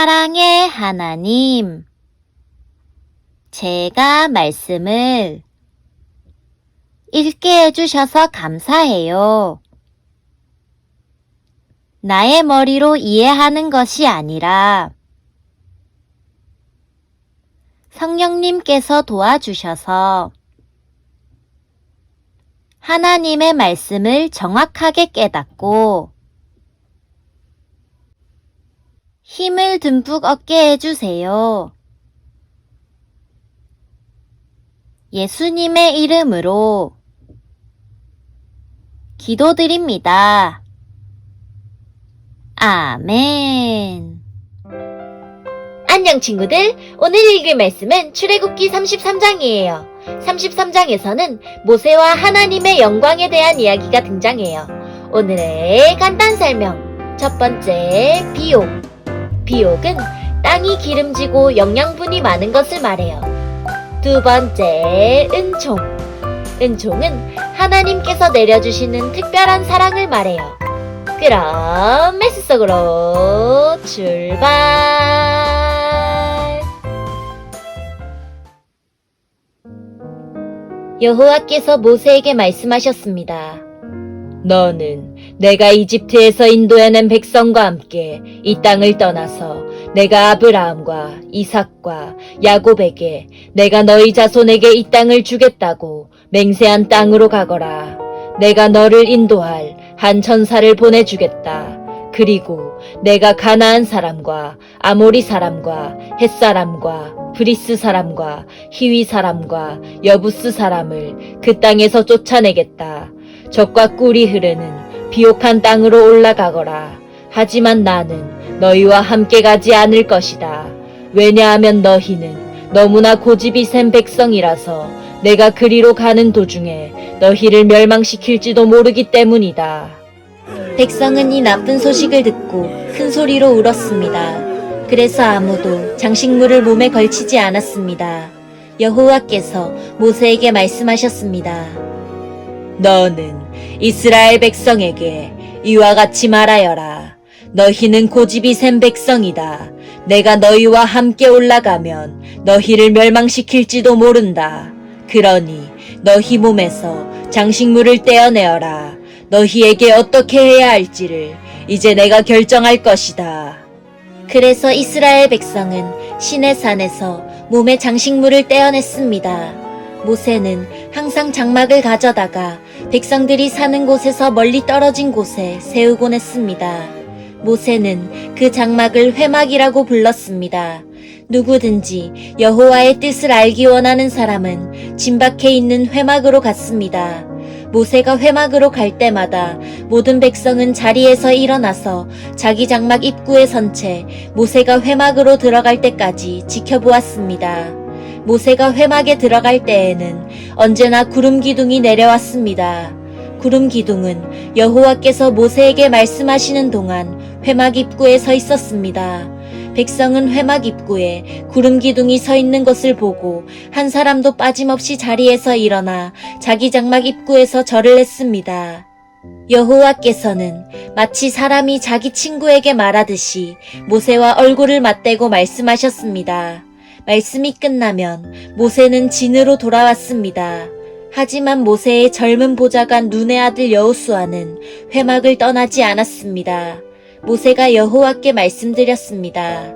사랑의 하나님, 제가 말씀을 읽게 해주셔서 감사해요. 나의 머리로 이해하는 것이 아니라 성령님께서 도와주셔서 하나님의 말씀을 정확하게 깨닫고 힘을 듬뿍 얻게 해주세요. 예수님의 이름으로 기도드립니다. 아멘. 안녕 친구들. 오늘 읽을 말씀은 출애굽기 33장이에요. 33장에서는 모세와 하나님의 영광에 대한 이야기가 등장해요. 오늘의 간단 설명. 첫 번째, 비옥. 비옥은 땅이 기름지고 영양분이 많은 것을 말해요. 두 번째, 은총. 은총은 하나님께서 내려주시는 특별한 사랑을 말해요. 그럼 메스 속으로 출발! 여호와께서 모세에게 말씀하셨습니다. 너는 내가 이집트에서 인도해낸 백성과 함께 이 땅을 떠나서 내가 아브라함과 이삭과 야곱에게 내가 너희 자손에게 이 땅을 주겠다고 맹세한 땅으로 가거라. 내가 너를 인도할 한 천사를 보내주겠다. 그리고 내가 가나안 사람과 아모리 사람과 햇 사람과 브리스 사람과 히위 사람과 여부스 사람을 그 땅에서 쫓아내겠다. 적과 꿀이 흐르는 비옥한 땅으로 올라가거라. 하지만 나는 너희와 함께 가지 않을 것이다. 왜냐하면 너희는 너무나 고집이 센 백성이라서 내가 그리로 가는 도중에 너희를 멸망시킬지도 모르기 때문이다. 백성은 이 나쁜 소식을 듣고 큰 소리로 울었습니다. 그래서 아무도 장식물을 몸에 걸치지 않았습니다. 여호와께서 모세에게 말씀하셨습니다. 너는 이스라엘 백성에게 이와 같이 말하여라. 너희는 고집이 센 백성이다. 내가 너희와 함께 올라가면 너희를 멸망시킬지도 모른다. 그러니 너희 몸에서 장식물을 떼어내어라. 너희에게 어떻게 해야 할지를 이제 내가 결정할 것이다. 그래서 이스라엘 백성은 신의 산에서 몸에 장식물을 떼어냈습니다. 모세는 항상 장막을 가져다가 백성들이 사는 곳에서 멀리 떨어진 곳에 세우곤 했습니다. 모세는 그 장막을 회막이라고 불렀습니다. 누구든지 여호와의 뜻을 알기 원하는 사람은 진박해 있는 회막으로 갔습니다. 모세가 회막으로 갈 때마다 모든 백성은 자리에서 일어나서 자기 장막 입구에 선 채 모세가 회막으로 들어갈 때까지 지켜보았습니다. 모세가 회막에 들어갈 때에는 언제나 구름 기둥이 내려왔습니다. 구름 기둥은 여호와께서 모세에게 말씀하시는 동안 회막 입구에 서 있었습니다. 백성은 회막 입구에 구름 기둥이 서 있는 것을 보고 한 사람도 빠짐없이 자리에서 일어나 자기 장막 입구에서 절을 했습니다. 여호와께서는 마치 사람이 자기 친구에게 말하듯이 모세와 얼굴을 맞대고 말씀하셨습니다. 말씀이 끝나면 모세는 진으로 돌아왔습니다. 하지만 모세의 젊은 보좌관 눈의 아들 여호수아는 회막을 떠나지 않았습니다. 모세가 여호와께 말씀드렸습니다.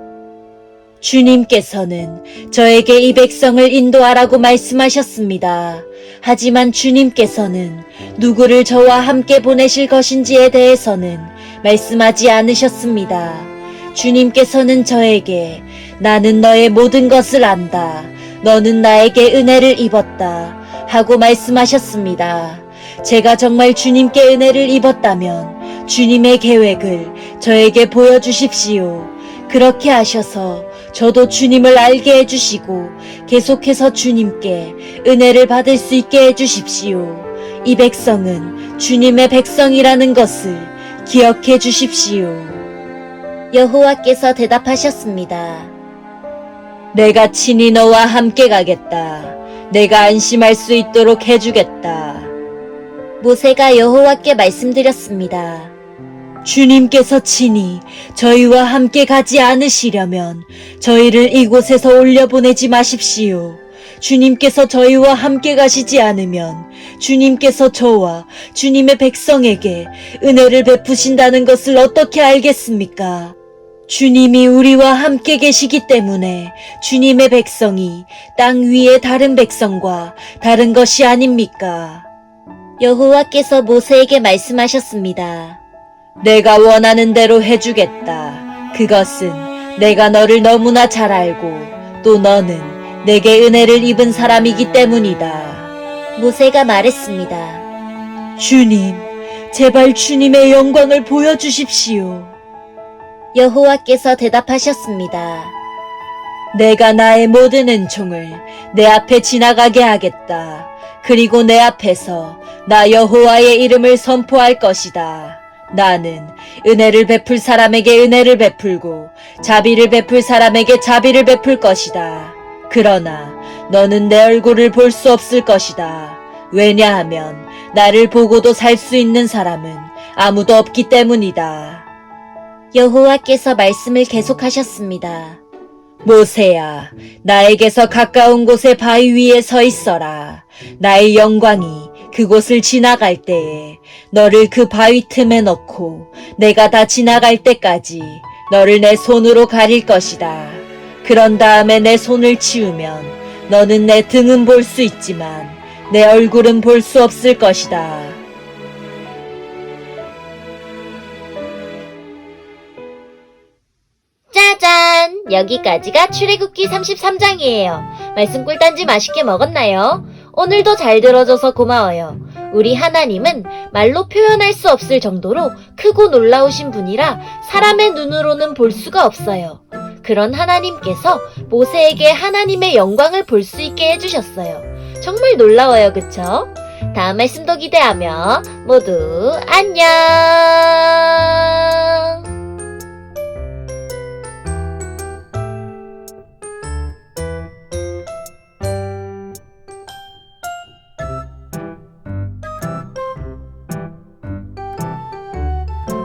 주님께서는 저에게 이 백성을 인도하라고 말씀하셨습니다. 하지만 주님께서는 누구를 저와 함께 보내실 것인지에 대해서는 말씀하지 않으셨습니다. 주님께서는 저에게 나는 너의 모든 것을 안다. 너는 나에게 은혜를 입었다. 하고 말씀하셨습니다. 제가 정말 주님께 은혜를 입었다면 주님의 계획을 저에게 보여주십시오. 그렇게 하셔서 저도 주님을 알게 해주시고 계속해서 주님께 은혜를 받을 수 있게 해주십시오. 이 백성은 주님의 백성이라는 것을 기억해 주십시오. 여호와께서 대답하셨습니다. 내가 친히 너와 함께 가겠다. 내가 안심할 수 있도록 해주겠다. 모세가 여호와께 말씀드렸습니다. 주님께서 친히 저희와 함께 가지 않으시려면 저희를 이곳에서 올려보내지 마십시오. 주님께서 저희와 함께 가시지 않으면 주님께서 저와 주님의 백성에게 은혜를 베푸신다는 것을 어떻게 알겠습니까? 주님이 우리와 함께 계시기 때문에 주님의 백성이 땅 위의 다른 백성과 다른 것이 아닙니까? 여호와께서 모세에게 말씀하셨습니다. 내가 원하는 대로 해주겠다. 그것은 내가 너를 너무나 잘 알고 또 너는 내게 은혜를 입은 사람이기 때문이다. 모세가 말했습니다. 주님, 제발 주님의 영광을 보여주십시오. 여호와께서 대답하셨습니다. 내가 나의 모든 은총을 내 앞에 지나가게 하겠다. 그리고 내 앞에서 나 여호와의 이름을 선포할 것이다. 나는 은혜를 베풀 사람에게 은혜를 베풀고 자비를 베풀 사람에게 자비를 베풀 것이다. 그러나 너는 내 얼굴을 볼 수 없을 것이다. 왜냐하면 나를 보고도 살 수 있는 사람은 아무도 없기 때문이다. 여호와께서 말씀을 계속하셨습니다. 모세야, 나에게서 가까운 곳의 바위 위에 서 있어라. 나의 영광이 그곳을 지나갈 때에 너를 그 바위 틈에 넣고 내가 다 지나갈 때까지 너를 내 손으로 가릴 것이다. 그런 다음에 내 손을 치우면 너는 내 등은 볼 수 있지만 내 얼굴은 볼 수 없을 것이다. 여기까지가 출애굽기 33장이에요. 말씀 꿀단지 맛있게 먹었나요? 오늘도 잘 들어줘서 고마워요. 우리 하나님은 말로 표현할 수 없을 정도로 크고 놀라우신 분이라 사람의 눈으로는 볼 수가 없어요. 그런 하나님께서 모세에게 하나님의 영광을 볼 수 있게 해주셨어요. 정말 놀라워요, 그쵸? 다음 말씀도 기대하며 모두 안녕!